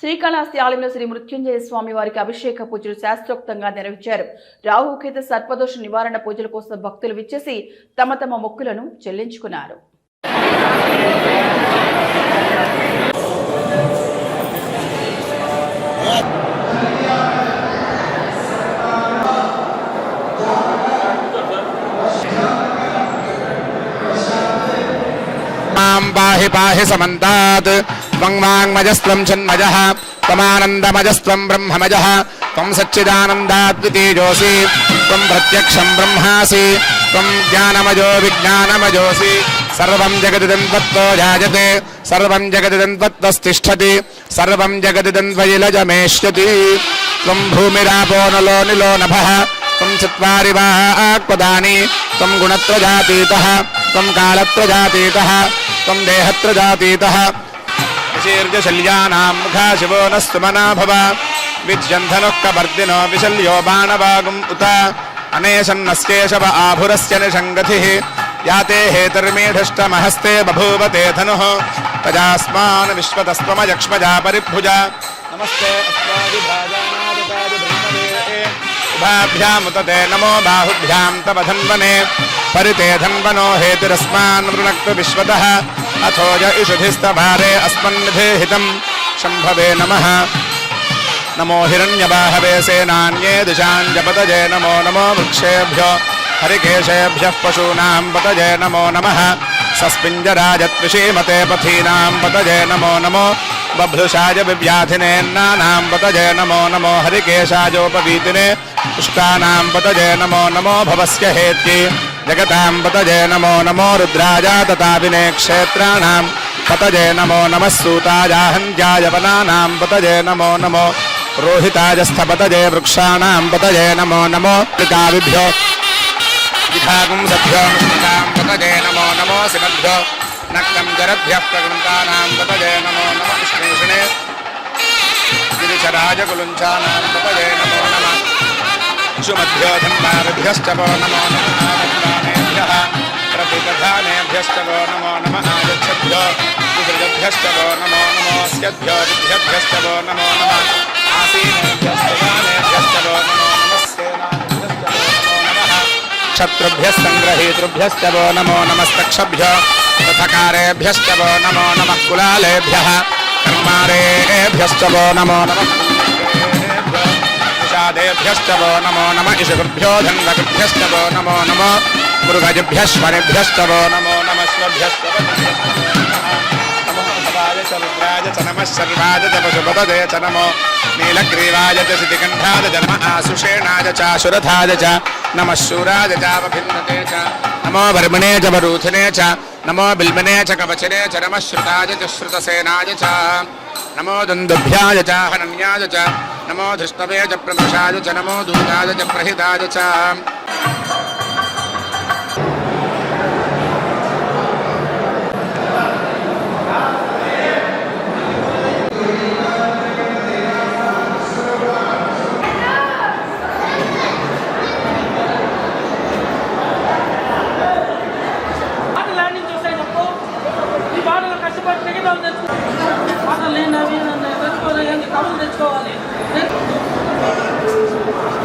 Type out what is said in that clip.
శ్రీకాళహస్తి ఆలయంలో శ్రీ మృత్యుంజయ స్వామి వారికి అభిషేక పూజలు శాస్త్రోక్తంగా నిర్వహించారు. రాహుకేత సర్పదోష నివారణ పూజల కోసం భక్తులు విచ్చేసి తమ తమ మొక్కులను చెల్లించుకున్నారు. పాహి పాహి సమంతాత్ त्वं ब्रह्म चन्मजः त्वमानन्दमजस्त्वं ब्रह्ममजः। त्वं सच्चिदानन्दाद्वितेजोऽसि त्वं प्रत्यक्षं ब्रह्मासि। भूमिरापो नलो निलो नभः। त्वं चत्वारि वाक्पदानि त्वं गुणत्रजातीतः। शीर्जशल्यानां मुखा शिवो न स्तुमना भव। विज्यन्धनुः कपर्दिनो विशल्यो बाणवागुम् उत। अनेशन्नस्येषव आभुरस्य निषङ्गतिः याते हेतर्मीढष्टमहस्ते बभूव ते धनुः। तजास्मान् विश्वतस्त्वमयक्ष्मजा परिभुजा। नमस्ते अस्माभिभाजानादितादिब्रह्मणे उभाभ्यामुत ते नमो बाहुभ्यां तव धन्वने। परिते धन्वनो हेतिरस्मान् वृणक्तु विश्वतः। अथो य इषुधिस्तभारे अस्मन्निधे हितं शम्भवे नमः। नमो हिरण्यबाहवे सेनान्ये दिशाञ्जपतजे नमो नमो वृक्षेभ्यो हरिकेशेभ्यः पशूनां पतजे नमो नमः। सस्मिञ्जराजत्विषीमते पथीनां पतजे नमो नमो। बभ्रुषाय विव्याधिनेन्नानां पतजे नमो नमो। हरिकेशायोपवीतिने पुष्टानां पतजे नमो नमो। भवस्य हेत्यै जगतां पतजे नमो नमो रुद्राय तथाविने क्षेत्राणां पतजे नमो नमः सूतायाहन्त्याय वनानां पतजे नमो नमो रोहिताजस्थपतजे वृक्षाणां पतजे नमो नमो मुक्तां पतजे नमो नमो नक्तं जरभ्यः प्रकृन्तानां पतजे नमो नमः पतजे नमो नमः सुमभ्यो धन्वाभ्यश्च नमो नमः आनन्दानेभ्यः प्रतिपधानेभ्यश्च वो नमो नमः आयच्छभ्यो विसृजभ्यश्च वो नमो नमोऽस्यभ्यो विभ्यभ्यश्च वो नमो नमः आसीनेभ्यश्च दानेभ्यश्च वो नमो नमः सेनाभ्यश्च वो नमो नमः क्षत्रुभ्यः सङ्ग्रहीतृभ्यश्च वो नमो नमस्तक्षभ्यो पथकारेभ्यश्च वो नमो नमः कुलालेभ्यः कर्मारेभ्यश्च वो नमो नमः विषादेभ्यश्च वो नमो नम इषुभ्यो धन्वकृभ्यश्च वो नमो नमो मृगजभ्यश्वरेभ्यश्च वो नमो नमः स्वभ्यश्च च नमः शर्वाय च पशुपतये च नमो नीलग्रीवाय च सितिकण्ठाय च नमः आशुषेणाय च आशुरथाय च नमः शूराय चावभिन्नते च नमो वर्मणे च वरूथिने च नमो बिल्मने च कवचने च नमः श्रुताय च श्रुतसेनाय च नमो दुन्दुभ्याय च हनन्याय च नमो धृष्णवे च प्रदुषाय च नमो दूताय च प्रहिताय च జీతాలు తెచ్చుకోవాలి?